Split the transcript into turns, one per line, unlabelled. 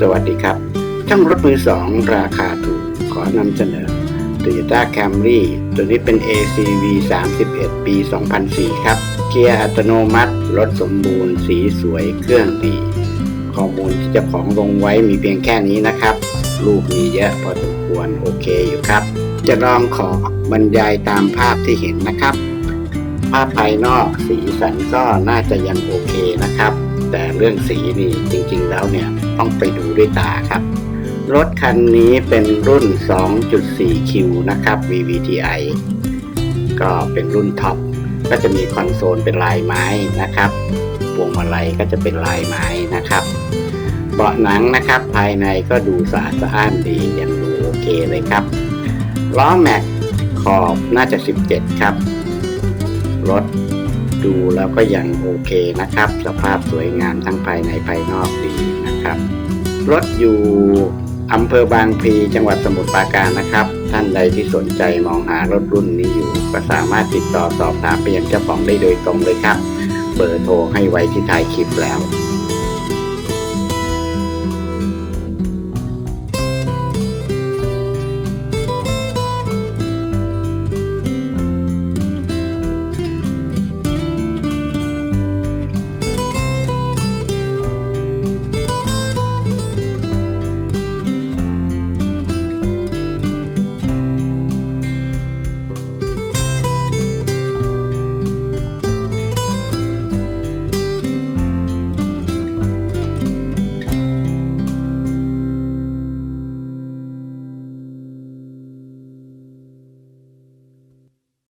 สวัสดีครับ ช่างรถมือสองราคาถูกขอนำเสนอ Toyota Camry ตัวนี้เป็น ACV 31 ปี 2004 ครับ เกียร์อัตโนมัติ รถสมบูรณ์ สีสวยเครื่องดี ข้อมูลที่เจ้าของลงไว้มีเพียงแค่นี้นะครับ ลูกมีเยอะพอสมควรโอเคอยู่ครับ จะลองขอบรรยายตามภาพที่เห็นนะครับ ภาพภายนอกสีสันก็น่าจะยังโอเคนะครับ แต่เรื่องสีนี่จริงๆแล้วเนี่ยต้องไปดูด้วยตาครับ รถคันนี้เป็นรุ่น 2.4Q นะครับ VVTi ก็เป็นรุ่นท็อปก็จะมีคอนโซลเป็นลายไม้นะครับพวงมาลัยก็จะเป็นลายไม้นะครับเบาะหนังนะครับภายในก็ดูสะอาดสะอ้านดียังดูโอเคเลยครับล้อแม็กขอบน่าจะ 17 ครับ รถ ดูแล้วก็ยังโอเคนะครับ สภาพสวยงามทั้งภายในภายนอกดีนะครับ รถอยู่อำเภอบางพลีจังหวัดสมุทรปราการนะครับ ท่านใดที่สนใจมองหารถรุ่นนี้อยู่ ก็สามารถติดต่อสอบถามไปยังเจ้าของได้โดยตรงเลยครับ เบอร์โทรให้ไว้ที่ท้ายคลิปแล้ว